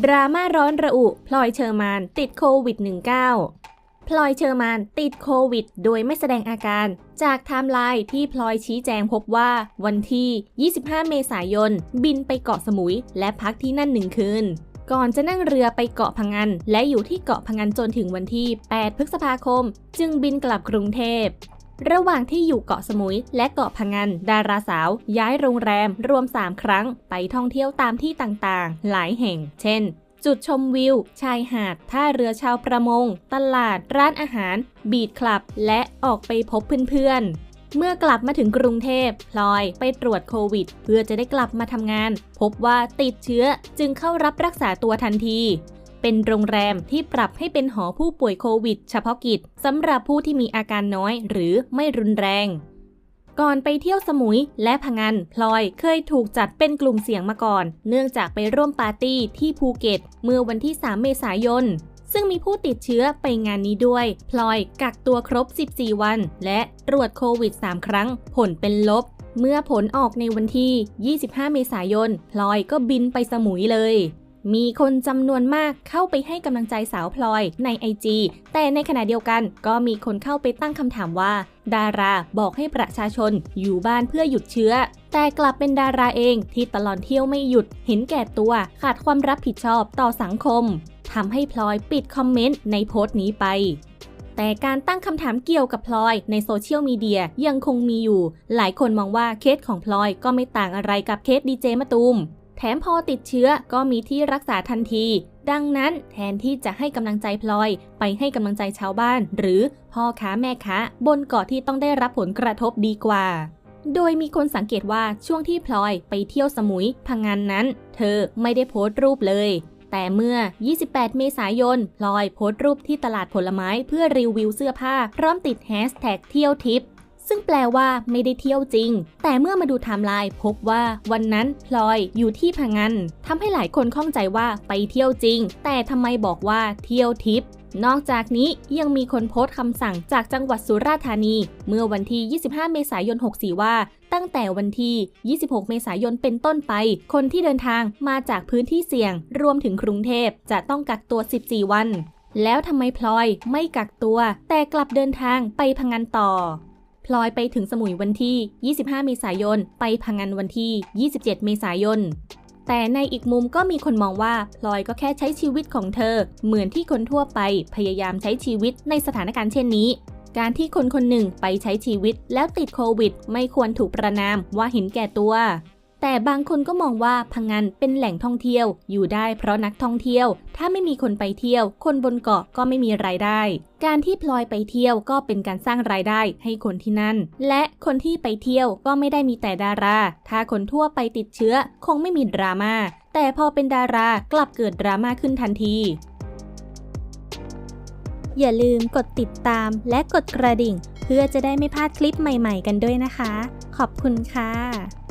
ดราม่าร้อนระอุ พลอยเชอร์มานติดโควิด -19 พลอยเชอร์มานติดโควิด โดยไม่แสดงอาการ จากไทม์ไลน์ที่พลอยชี้แจงพบว่า วันที่ 25 เมษายน บินไปเกาะสมุย และพักที่นั่นหนึ่งคืน ก่อนจะนั่งเรือไปเกาะพังงานและอยู่ที่เกาะพังงานจนถึงวันที่ 8 พฤษภาคม จึงบินกลับกรุงเทพ ระหว่างที่อยู่เกาะสมุยและเกาะพังงานดาราสาว ย้ายโรงแรมรวม 3 ครั้ง ไปท่องเที่ยวตามที่ต่างๆ หลายแห่ง เช่น จุดชมวิว ชายหาด ท่าเรือชาวประมง ตลาด ร้านอาหาร บีดคลับ และออกไปพบเพื่อนเมื่อกลับมาถึงกรุงเทพพลอยไปตรวจโควิด เพื่อจะได้กลับมาทำงาน พบว่าติดเชื้อจึงเข้ารับรักษาตัวทันที เป็นโรงแรมที่ปรับให้เป็นหอผู้ป่วยโควิด เฉพาะกิจสำหรับผู้ที่มีอาการน้อยหรือไม่รุนแรง ก่อนไปเที่ยวสมุยและพังงานพลอยเคยถูกจัดเป็นกลุ่มเสี่ยงมาก่อน เนื่องจากไปร่วมปาร์ตี้ที่ภูเก็ต เมื่อวันที่ 3 เมษายนซึ่งมีผู้ติดเชื้อไปงานนี้ด้วย พลอยกักตัวครบ 14 วัน และตรวจโควิด 3 ครั้ง ผลเป็นลบ เมื่อผลออกในวันที่ 25 เมษายน พลอยก็บินไปสมุยเลย มีคนจำนวนมากเข้าไปให้กำลังใจสาวพลอยใน IG แต่ในขณะเดียวกันก็มีคนเข้าไปตั้งคำถามว่า ดาราบอกให้ประชาชนอยู่บ้านเพื่อหยุดเชื้อ แต่กลับเป็นดาราเองที่ตลอดเที่ยวไม่หยุด เห็นแก่ตัวขาดความรับผิดชอบต่อสังคมทำให้พลอยปิดคอมเมนต์ในโพสต์นี้ไปแต่การตั้งคำถามเกี่ยวกับพลอยในโซเชียลมีเดียยังคงมีอยู่ หลายคนมองว่าเคสของพลอยก็ไม่ต่างอะไรกับเคสดีเจมะตูม ถมพอติดเชื้อก็มีที่รักษาทันที ดังนั้นแทนที่จะให้กำลังใจพลอย ไปให้กำลังใจชาวบ้าน หรือพ่อค้าแม่ค้าบนเกาะที่ต้องได้รับผลกระทบดีกว่า โดยมีคนสังเกตว่าช่วงที่พลอยไปเที่ยวสมุยพังงานนั้น เธอไม่ได้โพสต์รูปเลยแต่เมื่อ 28 เมษายน พลอยโพสต์รูปที่ตลาดผลไม้เพื่อรีวิวเสื้อผ้า พร้อมติดแฮชแท็กเที่ยวทิป ซึ่งแปลว่าไม่ได้เที่ยวจริง แต่เมื่อมาดูไทม์ไลน์พบว่าวันนั้นพลอยอยู่ที่พังงานทำให้หลายคนข้องใจว่าไปเที่ยวจริง แต่ทำไมบอกว่าเที่ยวทิปนอกจากนี้ยังมีคนโพสต์คำสั่งจากจังหวัดสุราษฎร์ธานี เมื่อวันที่ 25 เมษายน 64 ว่า ตั้งแต่วันที่ 26 เมษายนเป็นต้นไป คนที่เดินทางมาจากพื้นที่เสี่ยง รวมถึงกรุงเทพจะต้องกักตัว 14 วัน แล้วทำไมพลอยไม่กักตัว แต่กลับเดินทางไปพังงานต่อ พลอยไปถึงสมุยวันที่ 25 เมษายน ไปพังงานวันที่ 27 เมษายน แต่ในอีกมุมก็มีคนมองว่าพลอยก็แค่ใช้ชีวิตของเธอ เหมือนที่คนทั่วไปพยายามใช้ชีวิตในสถานการณ์เช่นนี้ การที่คนคนหนึ่งไปใช้ชีวิตแล้วติดโควิด ไม่ควรถูกประนามว่าเห็นแก่ตัว แต่บางคนก็มองว่าพังงานเป็นแหล่งท่องเที่ยว อยู่ได้เพราะนักท่องเที่ยว ถ้าไม่มีคนไปเที่ยว คนบนเกาะก็ไม่มีรายได้ การที่พลอยไปเที่ยวก็เป็นการสร้างรายได้ให้คนที่นั่น และคนที่ไปเที่ยวก็ไม่ได้มีแต่ดารา ถ้าคนทั่วไปติดเชื้อคงไม่มีดราม่า แต่พอเป็นดารากลับเกิดดราม่าขึ้นทันทีอย่าลืมกดติดตามและกดกระดิ่ง เพื่อจะได้ไม่พลาดคลิปใหม่ๆกันด้วยนะคะ ขอบคุณค่ะ